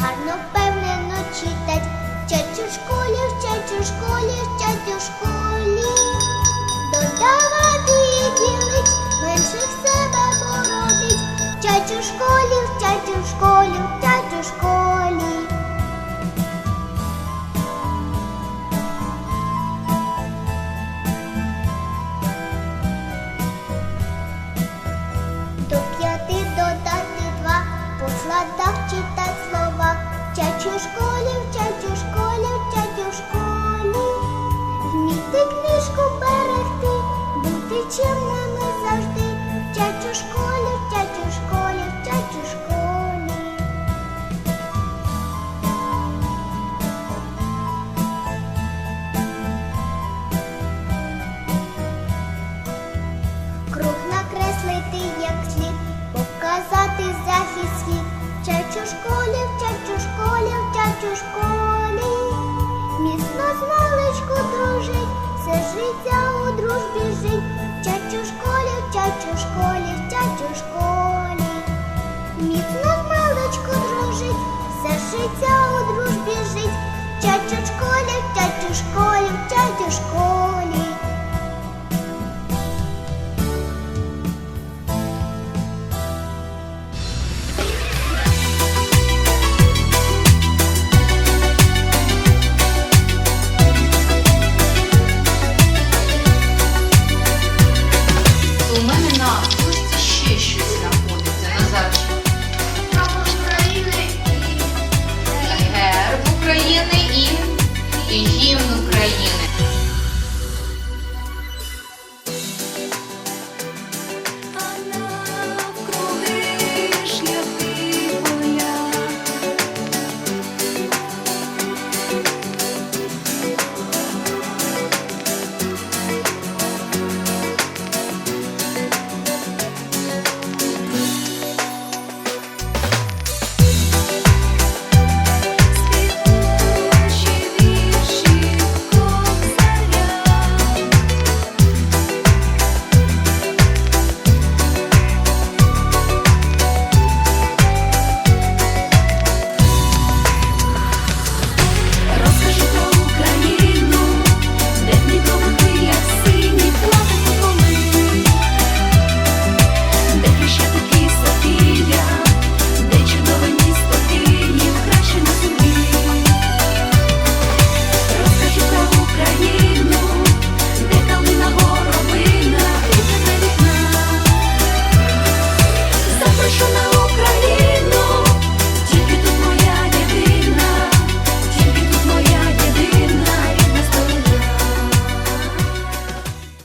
гарно впевнено читать, вчать у школі, вчать у школі, вчать у школі, додавати і ділить, менших себе породить, вчать у школі, вчать у школі, вчать у школі. Вчать у школі, вчать у школі, вчать книжку берегти, бути вчать у школі, вчать у школі. Міцно в маличку дружить, все життя у дружбі жить. Вчать у школі, вчать школі, вчать у школі.